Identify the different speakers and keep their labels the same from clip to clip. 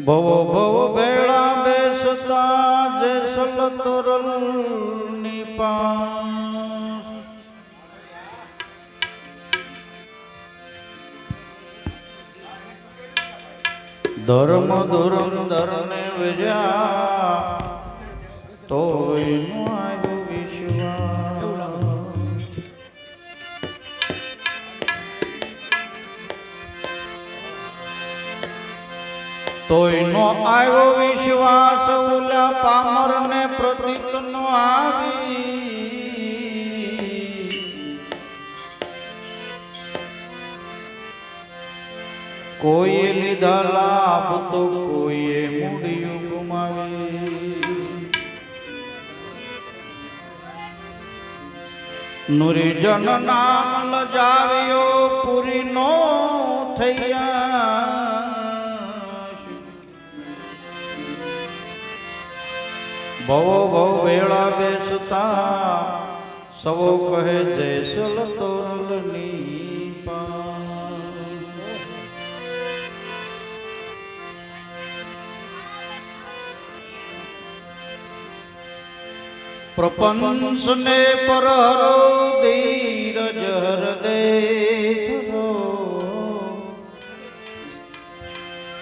Speaker 1: ભવો ભવો ભેળા બેસતા જેસલ તોરલ નિપાસ ધર્મ ધુરંધર ને વિજ્યા, તોય આવ્યો વિશ્વાસ. તોય નો આવ્યો વિશ્વાસ, ઉલા પામર ને પ્રતીક નો આવી કોઈએ લીધા લાભ તો કોઈએ મૂડિયું ગુમાવી નુરીજન નામ લજાવ્યો પૂરી નો થયા. ભવો ભવ વેળા બેસતા, સવો કહે જયસલ તોરલની. પ્રપંચને પરહરો ધીરજ હૃદય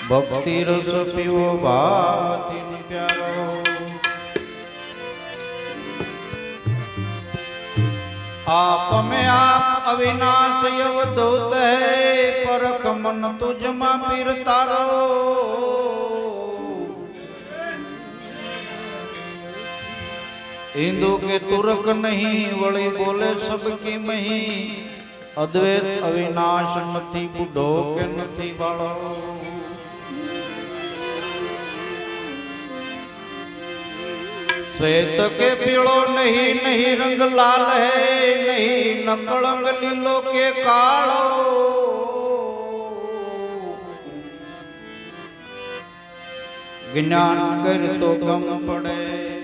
Speaker 1: ભક્તિ રસ પીવો ભાતિન પ્યારો. આપ મેં આપ અવિનાશ યવધૂત હૈ પરખ મન તુજમાં પીર તારો હિન્દુ કે તુર્ક નહીં, વળી બોલે સબકી મહી. અદ્વૈત અવિનાશ નથી, બુઢો કે નથી બાળક શ્વેત કે પીળો નહીં નહીં રંગ લાલ હે, નહીં નકળંગ લીલો કે કાળો. જ્ઞાન કર તો ગમ પડે.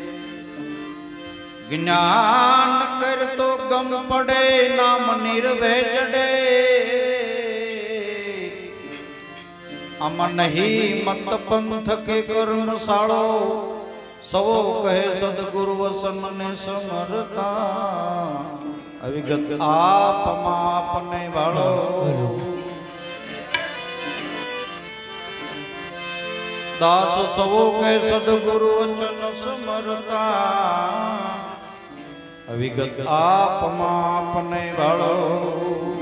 Speaker 1: જ્ઞાન કરતો ગમ પડે, નામ નિર્ભય ચડે. અમ નહીં મત પંથ કે કર્મશાળો સૌ કહે સદગુરુ વસન ને સમરતા. અવિગત આપ માપને વાળો. દાસ સૌ કહે સદગુરુ વચન સમરતા. અવિગત આપમાં આપને વાળો.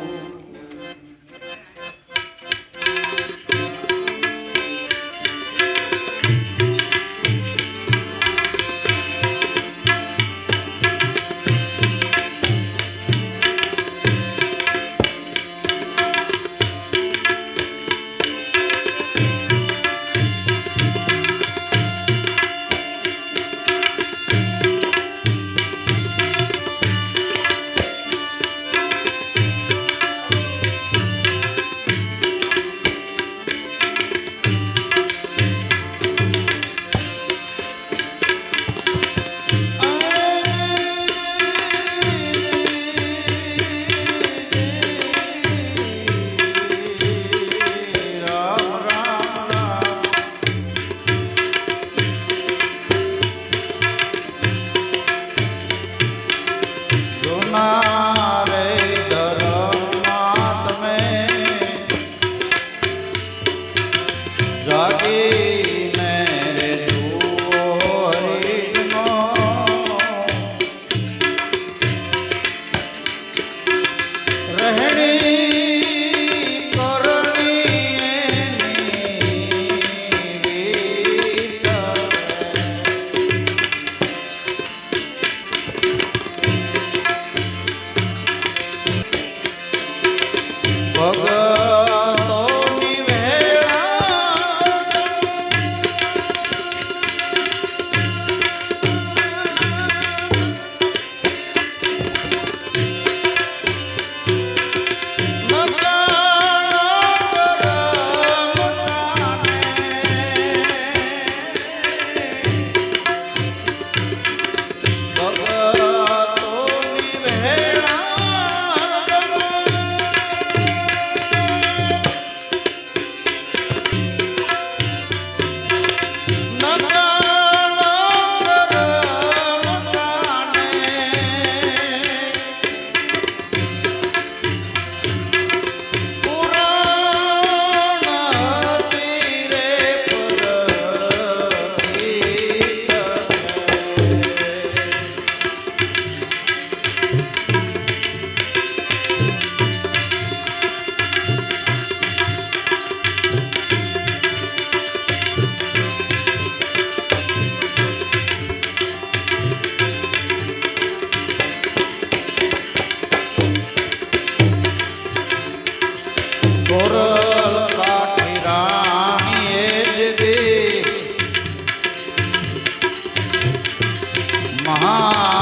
Speaker 1: 啊。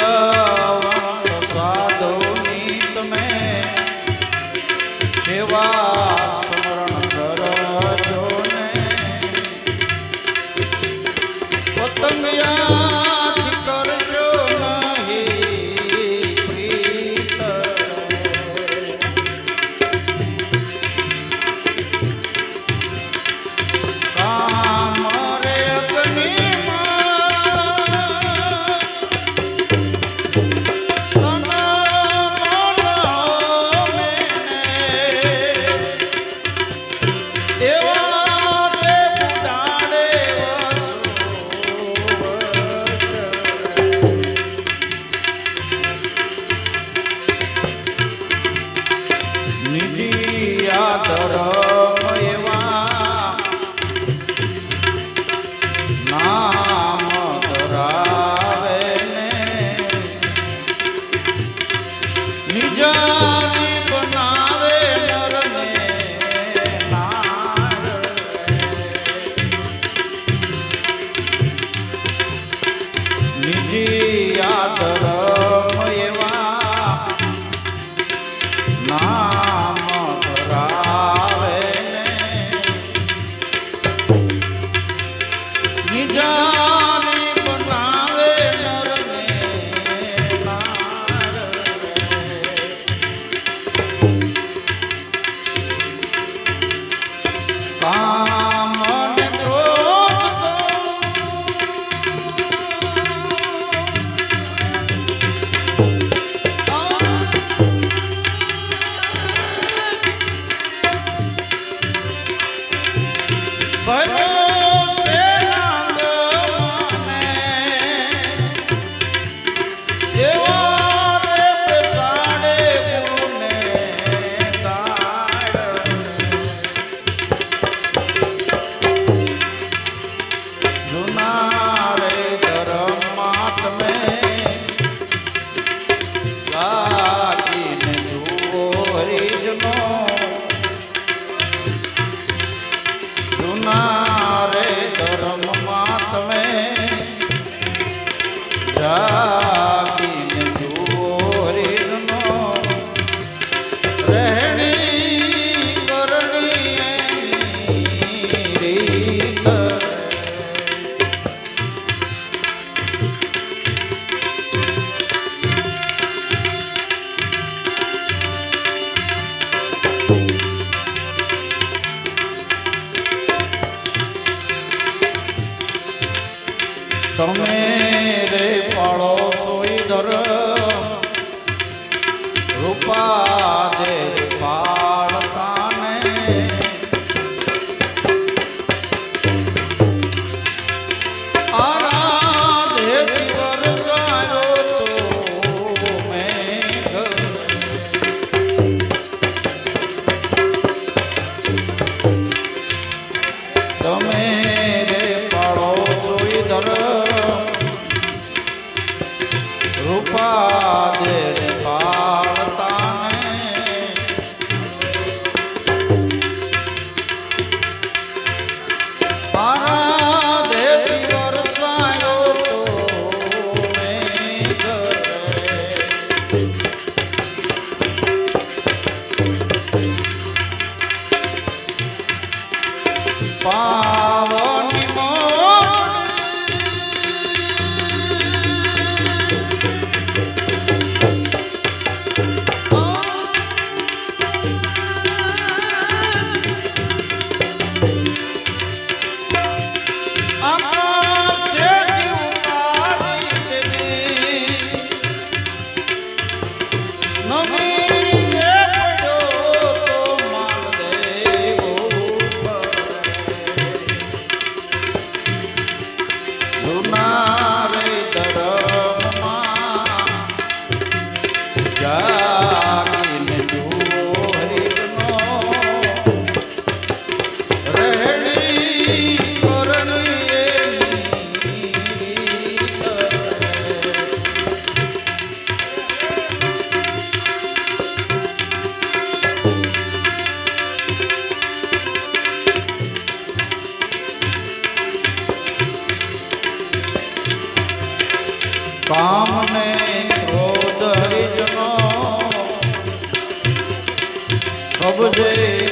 Speaker 1: love.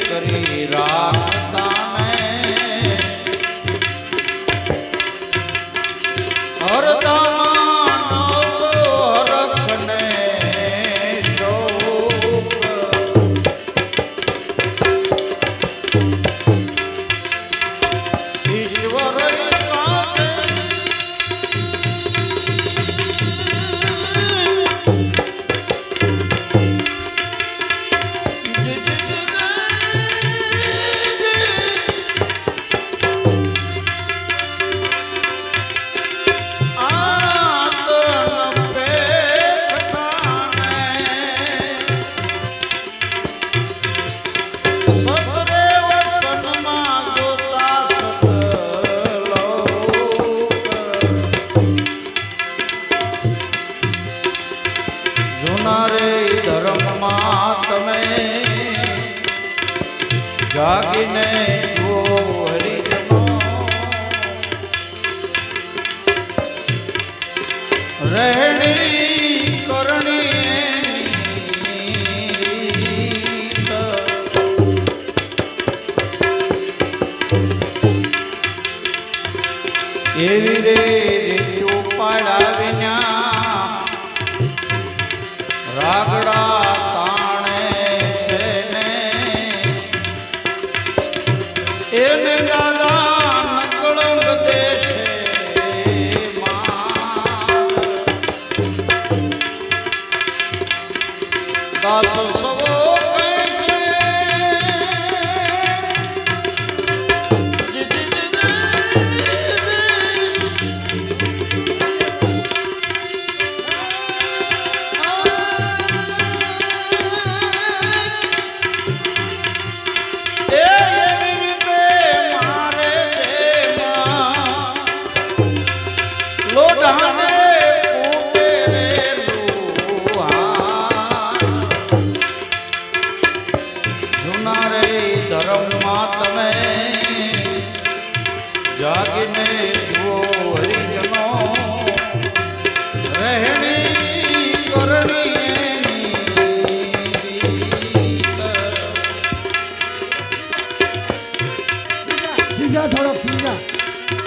Speaker 1: કરી રાખતા હરતા એવી રે ચોપાડા રાગડા તાણે છે ને. એને દાદા નકળંગ દેશે